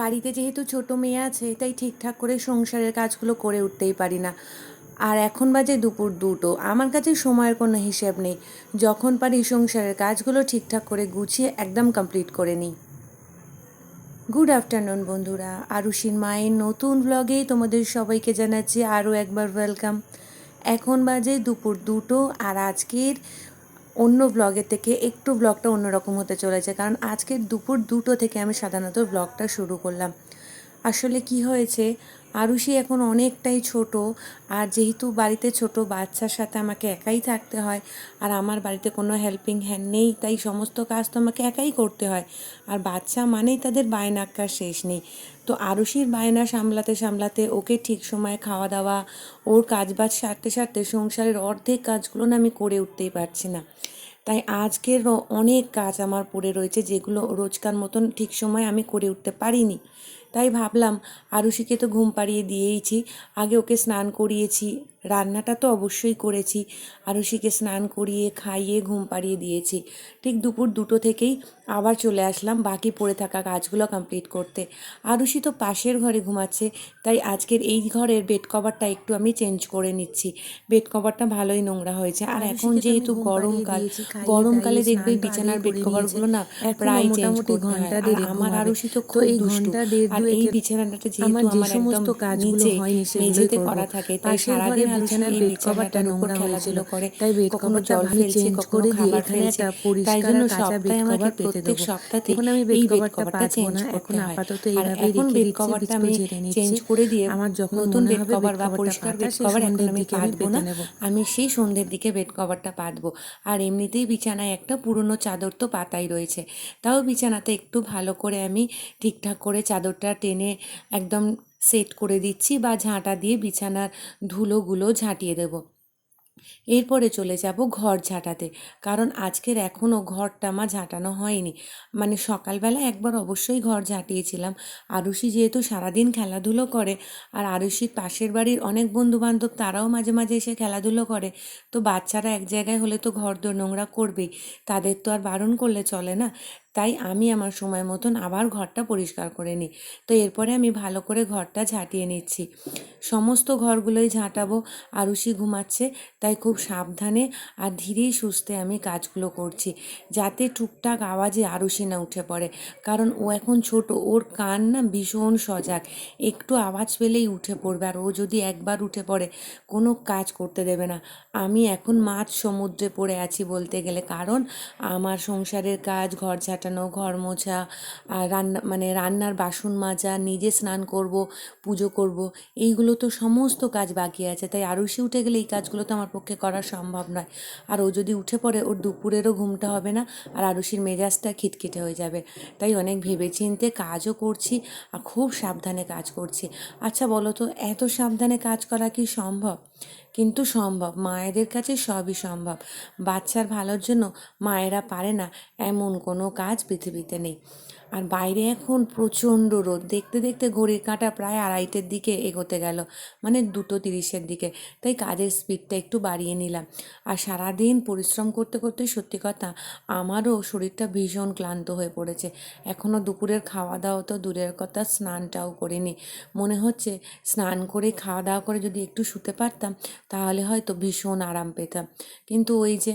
বাড়িতে যেহেতু ছোট মেয়ে আছে, তাই ঠিকঠাক করে সংসারের কাজগুলো করে উঠতেই পারি না। আর এখন বাজে দুপুর দুটো, আমার কাছে সময়ের কোনো হিসেব নেই। যখন পারি সংসারের কাজগুলো ঠিকঠাক করে গুছিয়ে একদম কমপ্লিট করে নিই। গুড আফটারনুন বন্ধুরা। আরুষির মায়ের নতুন ব্লগে তোমাদের সবাইকে জানাচ্ছি আরও একবার ওয়েলকাম এখন বাজে দুপুর দুটো, আর আজকের অন্য ব্লগের থেকে একটু ব্লগটা অন্যরকম হতে চলেছে। কারণ আজকে দুপুর দুটো থেকে আমি সাধারণত ব্লগটা শুরু করলাম। আসলে কি হয়েছে? আরুষি এখন অনেকটাই ছোট আর যেহেতু বাড়িতে ছোট বাচ্চার সাথে আমাকে একাই থাকতে হয় আর আমার বাড়িতে কোনো হেল্পিং হ্যান্ড নেই, তাই সমস্ত কাজ তো আমাকে একাই করতে হয়। আর বাচ্চা মানেই তাদের বায়নাক্কার শেষ নেই। তো আরুষির বায়না সামলাতে সামলাতে ওকে ঠিক সময়ে খাওয়া দাওয়া, ওর কাজবাজ সারতে সারতে সংসারের অর্ধেক কাজগুলো না আমি করে উঠতেই পারছি না। তাই আজকের অনেক কাজ আমার পড়ে রয়েছে যেগুলো রোজকার মতন ঠিক সময় আমি করে উঠতে পারিনি। তাই ভাবলাম আরুষিকে তো ঘুম পাড়িয়ে দিয়েইছি আগে ওকে স্নান করিয়েছি। রান্নাটা তো অবশ্যই করেছি। আরুষিকে স্নান করিয়ে খাইয়ে ঘুম পাড়িয়ে দিয়েছি। ঠিক দুপুর দুটো থেকেই আবার চলে আসলাম বাকি পড়ে থাকা কাজগুলো কমপ্লিট করতে। আরুষি তো পাশের ঘরে ঘুমাচ্ছে তাই আজকের এই ঘরের বেড কভারটা একটু আমি চেঞ্জ করে নিচ্ছি। বেড কভারটা ভালোই নোংরা হয়েছে। আর এখন যেহেতু গরমকাল গরমকালে দেখবে বিছানার বেড কভারগুলো না প্রায় চেঞ্জ করতে হয়। আর আমার আরুষি তো খুব দুষ্টু। আর এই বিছানাটা যেহেতু আমার একদম নিচে মেঝেতে করা থাকে তাই সারাদিন বিছানার বেড কভারটা নোংরা করে। তাই বেড জল তাই জন্য সপ্তাহে আমাকে প্রত্যেক সপ্তাহে এখন আমি বেড কভারটা চেঞ্জ এখন আপাতত এইভাবে এখন বেড কভারটা আমি চেঞ্জ করে দিয়ে আমার যখন নতুন বেড কভার বা পরিষ্কার বেড কভার এখন আমি পাতবো না। আমি সেই সন্ধ্যের দিকে বেড কভারটা পাতবো। আর এমনিতেই বিছানায় একটা পুরনো চাদর তো পাতাই রয়েছে। তাও বিছানাতে একটু ভালো করে আমি ঠিকঠাক করে চাদরটা টেনে একদম সেট করে দিচ্ছি বা ঝাঁটা দিয়ে বিছানার ধুলোগুলো ঝাঁটিয়ে দেবো। এরপরে চলে যাব ঘর ঝাঁটাতে, কারণ আজকের এখনও ঘরটা আমার ঝাঁটানো হয়নি। মানে সকালবেলা একবার অবশ্যই ঘর ঝাঁটিয়েছিলাম। আরুষি যেহেতু সারাদিন খেলাধুলো করে, আর আরুষির পাশের বাড়ির অনেক বন্ধুবান্ধব তারাও মাঝে মাঝে এসে খেলাধুলো করে, তো বাচ্চারা এক জায়গায় হলে তো ঘর দোর নোংরা করবেই, তাদের তো আর বারণ করলে চলে না। তাই আমি আমার সময় মতন আবার ঘরটা পরিষ্কার করে নিই। তো এরপরে আমি ভালো করে ঘরটা ঝাঁটিয়ে নিচ্ছি। সমস্ত ঘরগুলোই ঝাঁটাবো আরুষি ঘুমাচ্ছে, তাই খুব সাবধানে আর ধীরেই সুস্থে আমি কাজগুলো করছি, যাতে টুকটাক আওয়াজে আরুষি না উঠে পড়ে। কারণ ও এখন ছোট, ওর কান না ভীষণ সজাগ, একটু আওয়াজ পেলেই উঠে পড়বে আর ও যদি একবার উঠে পড়ে, কোনো কাজ করতে দেবে না। আমি এখন মাছ সমুদ্রে পড়ে আছি বলতে গেলে, কারণ আমার সংসারের কাজ, ঘর ঝাঁটানো ঘর মোছা, আর রান্না মানে রান্নার বাসন মাজা, নিজে স্নান করব, পুজো করব, এইগুলো তো সমস্ত কাজ বাকি আছে। তাই আরুষি উঠে গেলে এই কাজগুলো তো আমার পক্ষে করা সম্ভব নয়। আর ও যদি উঠে পড়ে, ওর দুপুরেরও ঘুমটা হবে না, আর আরুষির মেজাজটা খিটখিটে হয়ে যাবে। তাই অনেক ভেবেচিন্তে কাজও করছি, আর খুব সাবধানে কাজ করছি। আচ্ছা বলো তো, এত সাবধানে কাজ করা কি সম্ভব? কিন্তু সম্ভব, মায়েদের কাছে সবই সম্ভব। বাচ্চার ভালোর জন্য মায়েরা পারে না, এমন কোনো কাজ পৃথিবীতে নেই। আর বাইরে এখন প্রচণ্ড রোদ। দেখতে দেখতে ঘড়ির কাঁটা প্রায় আড়াইটের দিকে এগোতে গেল মানে দুটো তিরিশের দিকে। তাই কাজের স্পিডটা একটু বাড়িয়ে নিলাম। আর সারাদিন পরিশ্রম করতে করতে সত্যি কথা আমারও শরীরটা ভীষণ ক্লান্ত হয়ে পড়েছে। এখনও দুপুরের খাওয়া দাওয়া তো দূরের কথা, স্নানটাও করিনি। মনে হচ্ছে স্নান করে, খাওয়া দাওয়া করে যদি একটু শুতে পারতাম, তাহলে হয়তো ভীষণ আরাম পেতাম। কিন্তু ওই যে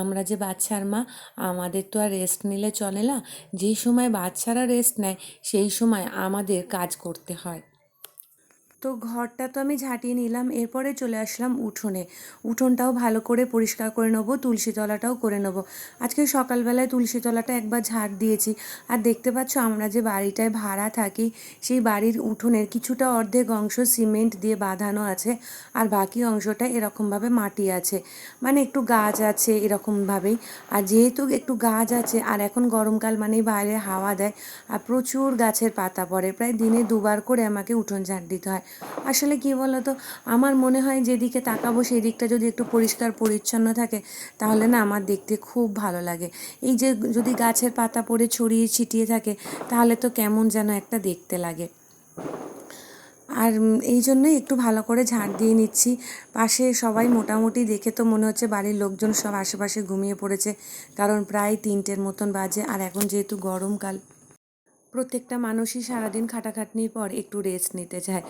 আমরা যে বাচ্চার মা, আমাদের তো আর রেস্ট নিলে চলে না। যেই সময় বাচ্চারা রেস্ট নেয়, সেই সময় আমাদের কাজ করতে হয়। তো ঘরটা তো আমি ঝাঁটিয়ে নিলাম, এরপরে চলে আসলাম উঠোনে। উঠোনটাও ভালো করে পরিষ্কার করে নেব, তুলসী তলাটাও করে নেব। আজকে সকালবেলায় তুলসী তলাটা একবার ঝাড় দিয়েছি। আর দেখতে পাচ্ছ আমরা যে বাড়িটায় ভাড়া থাকি, সেই বাড়ির উঠোনের কিছুটা অর্ধেক অংশ সিমেন্ট দিয়ে বাঁধানো আছে, আর বাকি অংশটা এরকমভাবে মাটি আছে। মানে একটু গাছ আছে এরকমভাবেই। আর যেহেতু একটু গাছ আছে, আর এখন গরমকাল মানেই বাইরে হাওয়া দেয়, আর প্রচুর গাছের পাতা পড়ে, প্রায় দিনে দুবার করে আমাকে উঠোন ঝাড় দিতে হয়। আসলে কি বলো তো আমার মনে হয় যেদিকে তাকাবো সেই দিকটা যদি একটু পরিষ্কার পরিচ্ছন্ন থাকে, তাহলে না আমার দেখতে খুব ভালো লাগে। এই যে যদি গাছের পাতা পড়ে ছড়িয়ে ছিটিয়ে থাকে, তাহলে তো কেমন যেন একটা দেখতে লাগে। আর এই জন্যই একটু ভালো করে ঝাড় দিয়ে নিচ্ছি। পাশে সবাই মোটামুটি দেখে তো মনে হচ্ছে বাড়ির লোকজন সব আশেপাশে ঘুমিয়ে পড়েছে। কারণ প্রায় তিনটের মতন বাজে। আর এখন যেহেতু গরমকাল প্রত্যেকটা মানুষই সারাদিন খাটাখাটনির পর একটু রেস্ট নিতে চায়।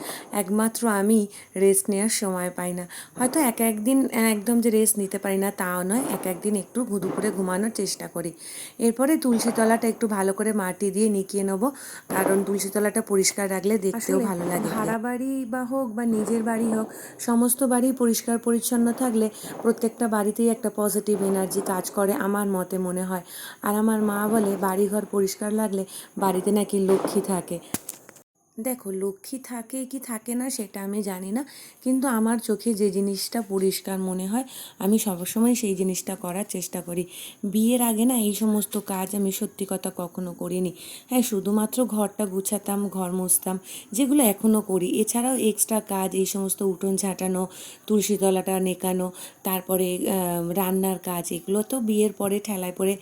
একমাত্র আমি রেস্ট নেওয়ার সময় পাই না। হয়তো এক একদিন একদম যে রেস্ট নিতে পারি না তাও নয় এক একদিন একটু দুপুরে ঘুমানোর চেষ্টা করি। এরপরে তুলসী তলাটা একটু ভালো করে মাটি দিয়ে নিকিয়ে নেব। কারণ তুলসী তলাটা পরিষ্কার রাখলে দেখতেও ভালো লাগে। ভাড়া বাড়ি বা হোক বা নিজের বাড়ি হোক সমস্ত বাড়ি পরিষ্কার পরিচ্ছন্ন থাকলে প্রত্যেকটা বাড়িতেই একটা পজিটিভ এনার্জি কাজ করে আমার মতে মনে হয়। আর আমার মা বলে বাড়িঘর পরিষ্কার লাগলে বাড়িতে নাকি লক্ষ্মী থাকে? দেখো, লক্ষ্মী থাকে কি থাকে না সেটা আমি জানি না, কিন্তু আমার চোখে যে জিনিসটা পরিষ্কার মনে হয়, আমি সবসময় সেই জিনিসটা করার চেষ্টা করি। বিয়ের আগে না এই সমস্ত কাজ আমি সত্যি কথা কখনো করিনি। হ্যাঁ শুধুমাত্র ঘরটা গুছাতাম, ঘর মুছতাম, যেগুলো এখনও করি। এছাড়াও এক্সট্রা কাজ, এই সমস্ত উঠোন ঝাঁটানো তুলসীতলাটা নেকানো তারপরে রান্নার কাজ, এগুলো তো বিয়ের পরে ঠেলায় পরে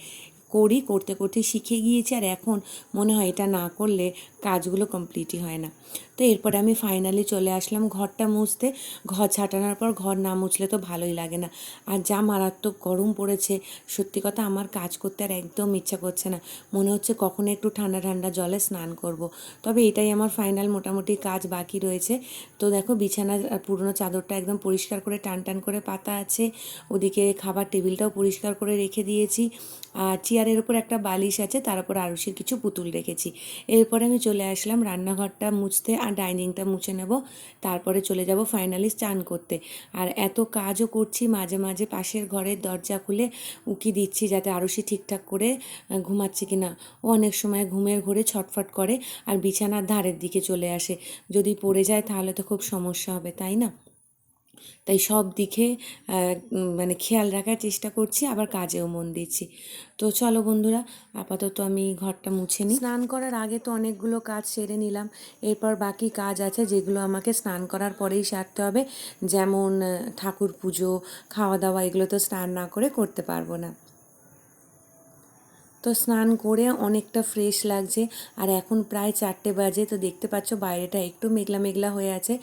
করি, করতে করতে শিখে গিয়েছি আর এখন মনে হয় এটা না করলে কাজগুলো কমপ্লিটই হয় না। তো এরপরে আমি ফাইনালি চলে আসলাম ঘরটা মুছতে। ঘর ছাটানোর পর ঘর না মুছলে তো ভালোই লাগে না। আর যা মারাত্মক গরম পড়েছে, সত্যি কথা আমার কাজ করতে আর একদম ইচ্ছা করছে না। মনে হচ্ছে কখনো একটু ঠান্ডা ঠান্ডা জলে স্নান করব। তবে এটাই আমার ফাইনাল মোটামুটি কাজ বাকি রয়েছে। তো দেখো বিছানা পুরনো চাদরটা একদম পরিষ্কার করে টান টান করে পাতা আছে। ওদিকে খাবার টেবিলটাও পরিষ্কার করে রেখে দিয়েছি। আর চেয়ারের উপর একটা বালিশ আছে, তার উপর আরুষির কিছু পুতুল রেখেছি। এরপরে আমি চলে আসলাম রান্নাঘরটা মুছতে আর ডাইনিংটা মুছে নেব। তারপরে চলে যাব ফাইনালি চান করতে। আর এত কাজও করছি, মাঝে মাঝে পাশের ঘরের দরজা খুলে উকি দিচ্ছি যাতে আরুষি ঠিকঠাক করে ঘুমাচ্ছে কি না ও অনেক সময় ঘুমের ঘরে ছটফট করে আর বিছানার ধারের দিকে চলে আসে। যদি পড়ে যায় তাহলে তো খুব সমস্যা হবে, তাই না? তাই সব দিকে মানে খেয়াল রাখার চেষ্টা করছি, আবার কাজেও মন দিচ্ছি। তো চলো বন্ধুরা, আপাতত আমি ঘরটা মুছে নিই। স্নান করার আগে তো অনেকগুলো কাজ সেরে নিলাম। এরপর বাকি কাজ আছে যেগুলো আমাকে স্নান করার পরেই সারতে হবে। যেমন ঠাকুর পুজো, খাওয়া দাওয়া, এগুলো তো স্নান না করে করতে পারব না। তো স্নান করে অনেকটা ফ্রেশ লাগছে। আর এখন প্রায় চারটে বাজে, তো দেখতে পাচ্ছ বাইরেটা একটু মেঘলা মেঘলা হয়ে আছে।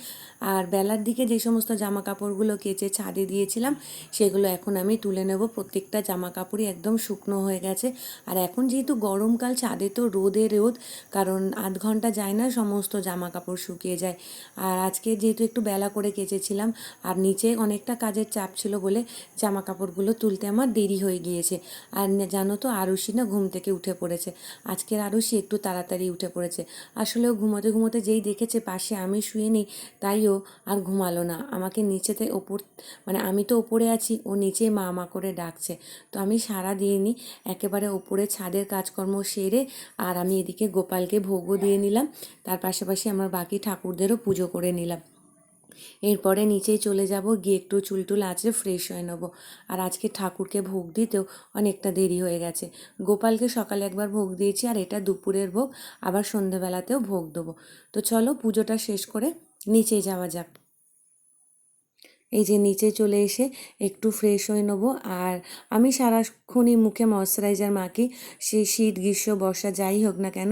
আর বেলার দিকে যে সমস্ত জামা কাপড়গুলো কেচে ছাদে দিয়েছিলাম, সেগুলো এখন আমি তুলে নেব। প্রত্যেকটা জামা কাপড়ই একদম শুকনো হয়ে গেছে। আর এখন যেহেতু গরমকাল, ছাদে তো রোদে রোদ, কারণ আধ ঘণ্টা যায় না সমস্ত জামা কাপড় শুকিয়ে যায়। আর আজকে যেহেতু একটু বেলা করে কেচেছিলাম, আর নিচে অনেকটা কাজের চাপ ছিল বলে জামা কাপড়গুলো তুলতে আমার দেরি হয়ে গিয়েছে। আর জানো তো আরুষি না ঘুম থেকে উঠে পড়েছে। আজকের আরুষি একটু তাড়াতাড়ি উঠে পড়েছে। আসলেও ঘুমোতে ঘুমোতে যেই দেখেছে পাশে আমি শুয়ে নেই তাইও আর ঘুমালো না। আমাকে নিচেতে ওপর মানে আমি তো ওপরে আছি, ও নিচে মা মা করে ডাকছে। তো আমি সারা দিইনি একেবারে ওপরে ছাদের কাজকর্ম সেরে আর আমি এদিকে গোপালকে ভোগও দিয়ে নিলাম। তার পাশাপাশি আমার বাকি ঠাকুরদেরও পুজো করে নিলাম। এরপরে নিচেই চলে যাব, গিয়ে একটু চুলটুল আঁচড়ে ফ্রেশ হয়ে নেব। আর আজকে ঠাকুরকে ভোগ দিতেও অনেকটা দেরি হয়ে গেছে। গোপালকে সকালে একবার ভোগ দিয়েছি, আর এটা দুপুরের ভোগ, আবার সন্ধেবেলাতেও ভোগ দেবো। তো চলো পুজোটা শেষ করে নিচে যাওয়া যাক। এই যে নিচে চলে এসে একটু ফ্রেশ হয়ে নেব। আর আমি সারাক্ষণই মুখে ময়শ্চারাইজার মাখি। সে শীত, গ্রীষ্ম, বর্ষা যাই হোক না কেন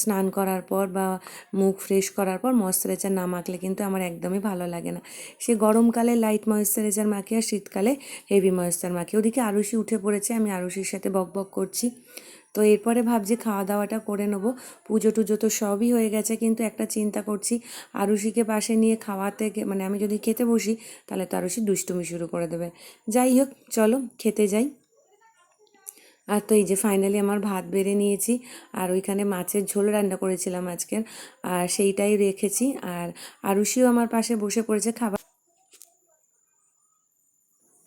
স্নান করার পর বা মুখ ফ্রেশ করার পর ময়শ্চারাইজার না মাখলে কিন্তু আমার একদমই ভালো লাগে না। সে গরমকালে লাইট ময়শ্চারাইজার মাখি আর শীতকালে হেভি ময়েশ্চার মাখি। ওদিকে আরুষি উঠে পড়েছে, আমি আরুষির সাথে বক বক করছি। তো এরপরে ভাবছি খাওয়া দাওয়াটা করে নেব। পুজো টুজো তো সবই হয়ে গেছে, কিন্তু একটা চিন্তা করছি আরুষিকে পাশে নিয়ে খাওয়াতে মানে আমি যদি খেতে বসি, তাহলে তো আরুষি দুষ্টুমি শুরু করে দেবে। যাই হোক, চলো, খেতে যাই। আর তো এই যে ফাইনালি আমার ভাত বেড়ে নিয়েছি, আর ওইখানে মাছের ঝোল রান্না করেছিলাম আজকের, আর সেইটাই রেখেছি। আর আরুষিও আমার পাশে বসে পড়েছে, খাবার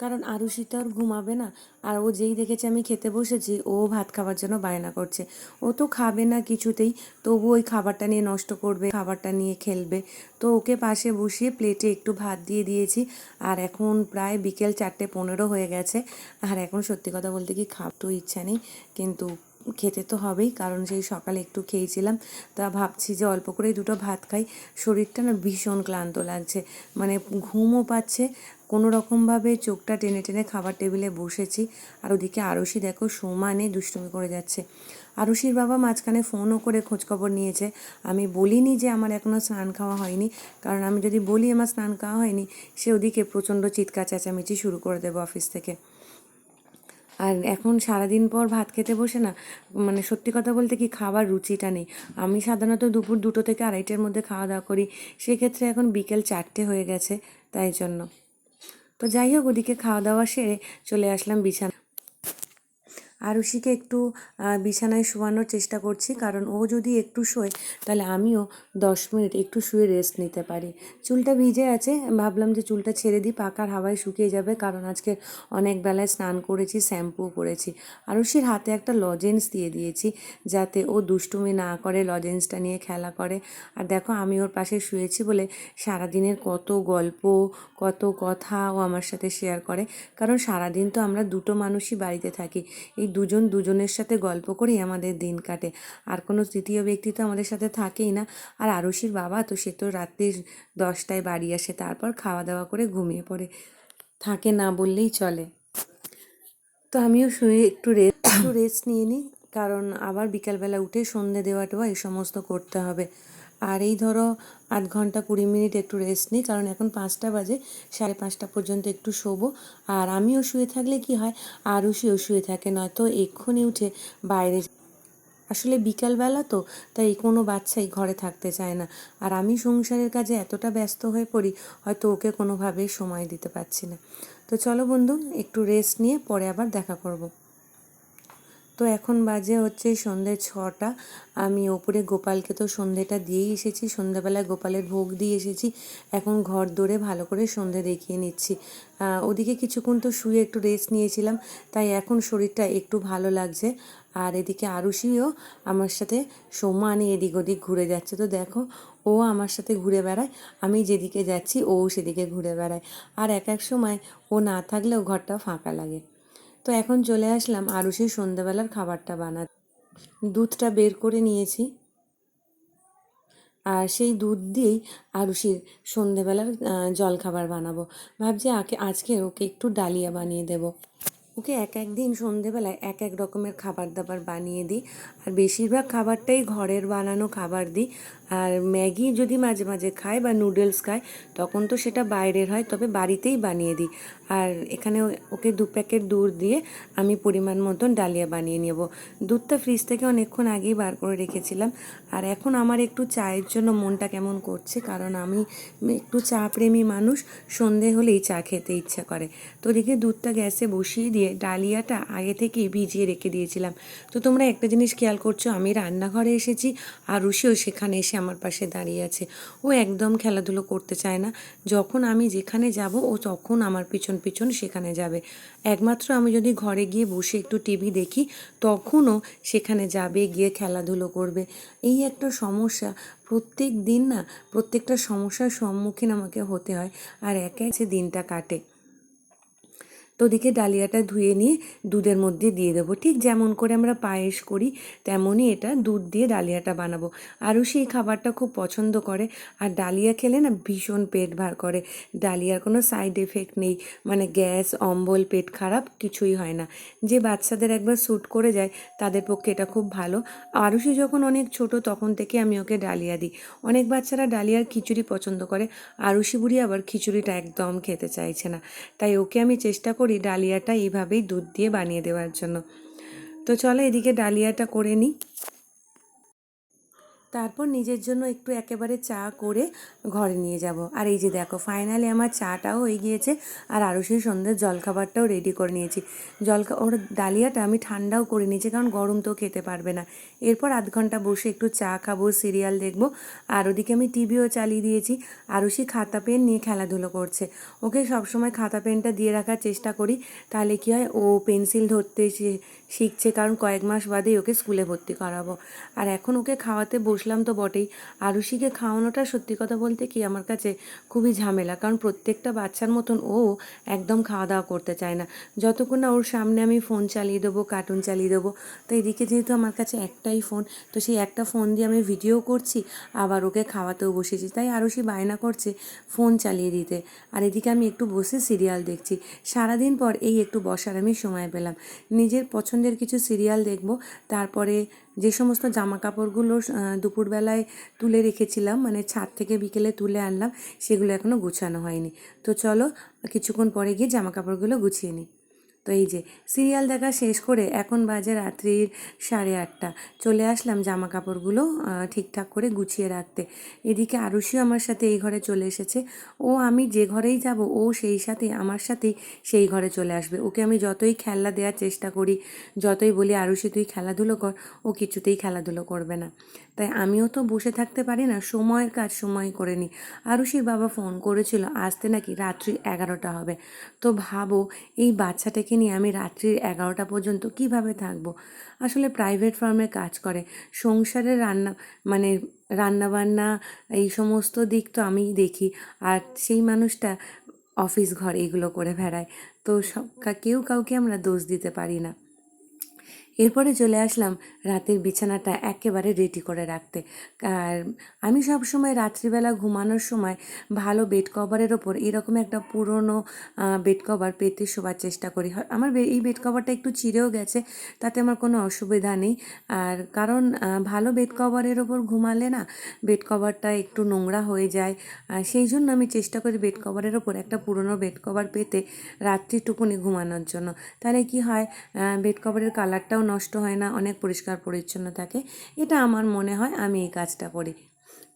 কারণ আরুষি তো আর ঘুমাবে না। আর ও যেই দেখেছে আমি খেতে বসেছি, ও ভাত খাওয়ার জন্য বায়না করছে। ও তো খাবে না কিছুতেই তবু ওই খাবারটা নিয়ে নষ্ট করবে, খাবারটা নিয়ে খেলবে। তো ওকে পাশে বসিয়ে প্লেটে একটু ভাত দিয়ে দিয়েছি। আর এখন প্রায় বিকেল চারটে পনেরো হয়ে গেছে। আর এখন সত্যি কথা বলতে কি খাওয়ার ইচ্ছা নেই, কিন্তু খেতে তো হবেই, কারণ সেই সকালে একটু খেয়েছিলাম। তা ভাবছি যে অল্প করেই দুটো ভাত খাই। শরীরটা না ভীষণ ক্লান্ত লাগছে। মানে ঘুমও পাচ্ছে কোনো রকমভাবে চোখটা টেনে টেনে খাবার টেবিলে বসেছি। আর ওদিকে আরশি, দেখো, সমানে দুষ্টুমি করে যাচ্ছে। আরুষির বাবা মাঝখানে ফোনও করে খোঁজখবর নিয়েছে। আমি বলিনি যে আমার এখনও স্নান খাওয়া হয়নি। কারণ আমি যদি বলি আমার স্নান খাওয়া হয়নি, সে ওদিকে প্রচণ্ড চিৎকার, চেঁচামেচি শুরু করে দেবো অফিস থেকে। আর এখন সারাদিন পর ভাত খেতে বসে না মানে সত্যি কথা বলতে কি খাবার রুচিটা নেই। আমি সাধারণত দুপুর দুটো থেকে আড়াইটের মধ্যে খাওয়া দাওয়া করি। সেক্ষেত্রে এখন বিকেল চারটে হয়ে গেছে, তাই জন্য। তো যাই হোক ওদিকে খাওয়া দাওয়া সেরে চলে আসলাম বিছানা আরুষিকে একটু বিছানায় শোয়ানোর চেষ্টা করছি। কারণ ও যদি একটু শোয়, তাহলে আমিও দশ মিনিট একটু শুয়ে রেস্ট নিতে পারি। চুলটা ভিজে আছে, ভাবলাম যে চুলটা ছেড়ে দিই পাকার হাওয়ায় শুকিয়ে যাবে। কারণ আজকে অনেক বেলায় স্নান করেছি শ্যাম্পু করেছি। আরুষির হাতে একটা লজেন্স দিয়ে দিয়েছি, যাতে ও দুষ্টুমি না করে লজেন্সটা নিয়ে খেলা করে। আর দেখো, আমি ওর পাশে শুয়েছি বলে সারাদিনের কত গল্প, কত কথা ও আমার সাথে শেয়ার করে। কারণ সারাদিন তো আমরা দুটো মানুষই বাড়িতে থাকি। এই দুজন দুজনের সাথে গল্প করেই আমাদের দিন কাটে। আর কোনো তৃতীয় ব্যক্তি তো আমাদের সাথে থাকেই না। আর আরুষির বাবা তো সে তো রাত্রি দশটায় বাড়ি আসে, তারপর খাওয়া দাওয়া করে ঘুমিয়ে পড়ে। থাকে না বললেই চলে। তো আমিও শুয়ে একটু রেস্ট একটু রেস্ট নিয়ে নিই। কারণ আবার বিকালবেলা উঠে সন্ধে দেওয়া টোয়া এই সমস্ত করতে হবে। আর এই ধরো আধ ঘণ্টা কুড়ি মিনিট একটু রেস্ট নিই, কারণ এখন পাঁচটা বাজে, সাড়ে পাঁচটা পর্যন্ত একটু শোবো। আর আমিও শুয়ে থাকলে কি হয়, আরুষিও শুয়ে থাকে, নয়তো এক্ষুনি উঠে বাইরে আসলে বিকালবেলা তো, তাই কোনো বাচ্চাই ঘরে থাকতে চায় না। আর আমি সংসারের কাজে এতটা ব্যস্ত হয়ে পড়ি, হয়তো ওকে কোনোভাবেই সময় দিতে পারছি না। তো চলো বন্ধু, একটু রেস্ট নিয়ে পরে আবার দেখা করব। তো এখন বাজে হচ্ছে সন্ধ্যে ছটা। আমি ওপরে গোপালকে তো সন্ধেটা দিয়েই এসেছি সন্ধ্যাবেলায় গোপালের ভোগ দিয়ে এসেছি। এখন ঘর দৌড়ে ভালো করে সন্ধে দেখিয়ে নিচ্ছি। ওদিকে কিছুক্ষণ তো শুয়ে একটু রেস্ট নিয়েছিলাম, তাই এখন শরীরটা একটু ভালো লাগছে। আর এদিকে আরুষিও আমার সাথে সমানে এদিক ওদিক ঘুরে যাচ্ছে। তো দেখো, ও আমার সাথে ঘুরে বেড়ায়, আমি যেদিকে যাচ্ছি ও সেদিকে ঘুরে বেড়ায়। আর এক এক সময় ও না থাকলেও ঘরটা ফাঁকা লাগে। তো এখন চলে আসলাম আরও সেই সন্ধ্যাবেলার খাবারটা বানা দুধটা বের করে নিয়েছি। আর সেই দুধ দিয়েই আরুষির সন্ধেবেলার জলখাবার বানাবো। ভাবছি আজকে ওকে একটু ডালিয়া বানিয়ে দেবো। ওকে এক এক দিন সন্ধেবেলায় এক এক রকমের খাবার দাবার বানিয়ে দিই। আর বেশিরভাগ খাবারটাই ঘরের বানানো খাবার দিই। আর ম্যাগি যদি মাঝে মাঝে খায় বা নুডলস খায় তখন তো সেটা বাইরের হয়, তবে বাড়িতেই বানিয়ে দিই। আর এখানে ওকে দু প্যাকেট দুধ দিয়ে আমি পরিমাণ মতন ডালিয়া বানিয়ে নেব। দুধটা ফ্রিজ থেকে অনেকক্ষণ আগেই বার করে রেখেছিলাম। আর এখন আমার একটু চায়ের জন্য মনটা কেমন করছে, কারণ আমি একটু চা প্রেমী মানুষ, সন্ধে হলেই চা খেতে ইচ্ছা করে। তো ওদিকে দুধটা গ্যাসে বসিয়ে দিয়ে ডালিয়াটা আগে থেকেই ভিজিয়ে রেখে দিয়েছিলাম। তো তোমরা একটা জিনিস খেয়াল করছ, আমি রান্নাঘরে এসেছি আর রুশিও সেখানে এসে আমার পাশে দাঁড়িয়ে আছে। ও একদম খেলাধুলো করতে চায় না। যখন আমি যেখানে যাব, ও তখন আমার পিছন পিছন সেখানে যাবে। একমাত্র আমি যদি ঘরে গিয়ে বসে একটু টিভি দেখি, তখনও সেখানে যাবে, গিয়ে খেলাধুলো করবে। এই একটা সমস্যা, প্রত্যেক দিন না, প্রত্যেকটা সমস্যার সম্মুখীন আমাকে হতে হয়। আর একে সে দিনটা কাটে। ওদিকে ডালিয়াটা ধুয়ে নিয়ে দুধের মধ্যে দিয়ে দেবো। ঠিক যেমন করে আমরা পায়েস করি, তেমনই এটা দুধ দিয়ে ডালিয়াটা বানাবো। আরও সেই খাবারটা খুব পছন্দ করে। আর ডালিয়া খেলে না ভীষণ পেট ভার করে। ডালিয়ার কোনো সাইড এফেক্ট নেই। মানে গ্যাস, অম্বল, পেট খারাপ কিছুই হয় না। যে বাচ্চাদের একবার স্যুট করে যায়, তাদের পক্ষে এটা খুব ভালো। আরুষি যখন অনেক ছোট, তখন থেকে আমি ওকে ডালিয়া দিই। অনেক বাচ্চারা ডালিয়ার খিচুড়ি পছন্দ করে। আরুষি বুড়ি আবার খিচুড়িটা একদম খেতে চাইছে না। তাই ওকে আমি চেষ্টা করি ডালিয়াটা এইভাবেই দুধ দিয়ে বানিয়ে দেওয়ার জন্য। তো চলো এদিকে ডালিয়াটা করে নিই। তারপর নিজের জন্য একটু একেবারে চা করে ঘরে নিয়ে যাব। আর এই যে দেখো ফাইনালি আমার চাটাও হয়ে গিয়েছে আর আরও সেই সন্ধ্যের জলখাবারটাও রেডি করে নিয়েছি। জলখা ওর ডালিয়াটা আমি ঠান্ডাও করে নিয়েছি, কারণ গরম তো খেতে পারবে না। এরপর আধ ঘণ্টা বসে একটু চা খাব, সিরিয়াল দেখব। আর ওদিকে আমি টিভিও চালিয়ে দিয়েছি। আরও সেই খাতা পেন নিয়ে খেলাধুলো করছে। ওকে সবসময় খাতা পেনটা দিয়ে রাখার চেষ্টা করি, তাহলে কি হয়? ও পেন্সিল ধরতে শিখছে, কারণ কয়েক মাস বাদেই ওকে স্কুলে ভর্তি করাবো। আর এখন ওকে খাওয়াতে বসলাম তো বটেই। আরুষিকে খাওয়ানোটা সত্যি কথা বলতে কি আমার কাছে খুবই ঝামেলা, কারণ প্রত্যেকটা বাচ্চার মতন ও একদম খাওয়া দাওয়া করতে চায় না। যতক্ষণ না ওর সামনে আমি ফোন চালিয়ে দেবো কার্টুন চালিয়ে দেবো, তো এদিকে যেহেতু আমার কাছে একটাই ফোন তো সেই একটা ফোন দিয়ে আমি ভিডিও করছি, আবার ওকে খাওয়াতেও বসেছি। তাই আরুষি বায়না করছে ফোন চালিয়ে দিতে। আর এদিকে আমি একটু বসে সিরিয়াল দেখছি। সারাদিন পর এই একটু বসার আমি সময় পেলাম। নিজের পছন্দের কিছু সিরিয়াল দেখব, তারপরে যে সমস্ত জামা কাপড়গুলো দুপুরবেলায় তুলে রেখেছিলাম মানে ছাদ থেকে বিকেলে তুলে আনলাম, সেগুলো এখনও গুছানো হয়নি। তো চলো, কিছুক্ষণ পরে গিয়ে জামা কাপড়গুলো গুছিয়ে নিই। তো এই যে, সিরিয়াল দেখা শেষ করে এখন বাজে রাত্রির সাড়ে আটটা। চলে আসলাম জামা কাপড়গুলো ঠিকঠাক করে গুছিয়ে রাখতে। এদিকে আরুষিও আমার সাথে এই ঘরে চলে এসেছে। ও, আমি যে ঘরেই যাব, ও সেই সাথে, আমার সাথেই সেই ঘরে চলে আসবে। ওকে আমি যতই খেলনা দেওয়ার চেষ্টা করি, যতই বলি, আরুষি, তুই খেলাধুলো কর। ও কিছুতেই খেলাধুলো করবে না। তাই আমিও তো বসে থাকতে পারি না সময়ের কাজ সময় করে নিই। আরুষির বাবা ফোন করেছিল, আসতে নাকি রাত্রি এগারোটা হবে। তো ভাবো, এই বাচ্চাটাকে নিয়ে আমি রাত্রির এগারোটা পর্যন্ত কীভাবে থাকব? আসলে প্রাইভেট ফার্মে কাজ করে। সংসারের রান্না মানে রান্নাবান্না, এই সমস্ত দিক তো আমি দেখি। আর সেই মানুষটা অফিস ঘর এগুলো করে বেড়ায় তো সব কেউ কাউকে আমরা দোষ দিতে পারি না। এরপরে চলে আসলাম রাতের বিছানাটা একেবারে রেডি করে রাখতে। আর আমি সব সময় রাত্রিবেলা ঘুমানোর সময় ভালো বেড কভারের ওপর এরকম একটা পুরনো বেড কভার পেতে শোবার চেষ্টা করি। আমার এই বেড কভারটা একটু চিরেও গেছে, তাতে আমার কোনো অসুবিধা নেই। আর কারণ ভালো বেড কভারের ওপর ঘুমালে না বেড কভারটা একটু নোংরা হয়ে যায়। সেই জন্য আমি চেষ্টা করি বেড কভারের ওপর একটা পুরনো বেড কভার পেতে রাত্রিটুকুনি ঘুমানোর জন্য। তাহলে কি হয় বেড কভারের কালারটাও নষ্ট হয় না, অনেক পরিষ্কার পরিচ্ছন্ন থাকে। এটা আমার মনে হয় আমি এই কাজটা করি।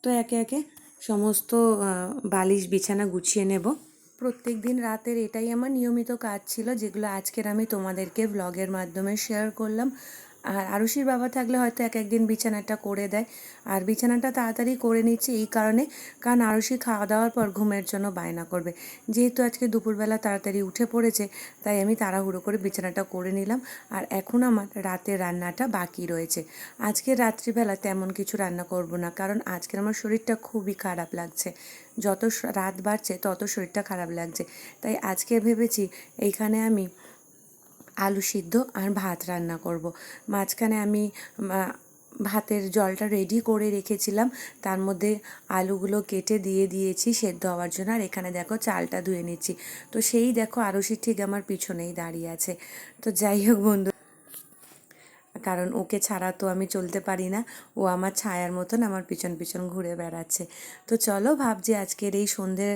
তো একে একে সমস্ত বালিশ, বিছানা গুছিয়ে নেব। প্রত্যেক দিন রাতের এটাই আমার নিয়মিত কাজ ছিল, যেগুলো আজকের আমি তোমাদেরকে ব্লগের মাধ্যমে শেয়ার করলাম। আর আরুষির বাবা থাকলে হয়তো এক একদিন বিছানাটা করে দেয়। আর বিছানাটা তাড়াতাড়ি করে নিচ্ছি এই কারণে, কারণ আরুষি খাওয়া দাওয়ার পর ঘুমের জন্য বায়না করবে। যেহেতু আজকে দুপুরবেলা তাড়াতাড়ি উঠে পড়েছে, তাই আমি তাড়াহুড়ো করে বিছানাটা করে নিলাম। আর এখন আমার রাতের রান্নাটা বাকি রয়েছে। আজকে রাত্রিবেলা তেমন কিছু রান্না করব না, কারণ আজকের আমার শরীরটা খুবই খারাপ লাগছে। যত রাত বাড়ছে, তত শরীরটা খারাপ লাগছে। তাই আজকে ভেবেছি এইখানে আমি আলু সিদ্ধ আর ভাত রান্না করব। মাঝখানে আমি ভাতের জলটা রেডি করে রেখেছিলাম। তার মধ্যে আলুগুলো কেটে দিয়ে দিয়েছি সেদ্ধ হওয়ার জন্য। আর এখানে দেখো চালটা ধুয়ে নিচ্ছি। তো সেই দেখো আরুষি ঠিক আমার পিছনেই দাঁড়িয়ে আছে। তো যাই হোক বন্ধু। কারণ ওকে ছাড়া তো আমি চলতে পারি না। ও আমার ছায়ার মতন আমার পিছন পিছন ঘুরে বেড়াচ্ছে। তো চলো ভাবছি আজকের এই সন্ধ্যে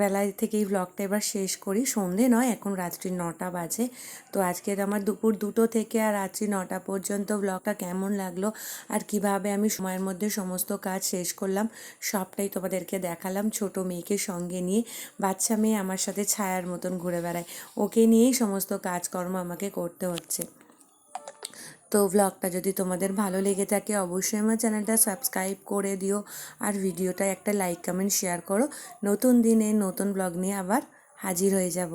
বেলায় থেকে এই ব্লগটা এবার শেষ করি। সন্ধে নয়, এখন রাত্রি নটা বাজে। তো আজকের আমার দুপুর দুটো থেকে আর রাত্রি নটা পর্যন্ত ব্লগটা কেমন লাগল আর কীভাবে আমি সময়ের মধ্যে সমস্ত কাজ শেষ করলাম সবটাই তোমাদেরকে দেখালাম ছোট মেয়েকে সঙ্গে নিয়ে। বাচ্চা মেয়ে আমার সাথে ছায়ার মতন ঘুরে বেড়ায়। ওকে নিয়েই সমস্ত কাজকর্ম আমাকে করতে হচ্ছে। তো ব্লগটা যদি তোমাদের ভালো লেগে থাকে, অবশ্যই আমার চ্যানেলটা সাবস্ক্রাইব করে দিও আর ভিডিওটা একটা লাইক কমেন্ট শেয়ার করো। নতুন দিনে নতুন ব্লগ নিয়ে আবার হাজির হয়ে যাব।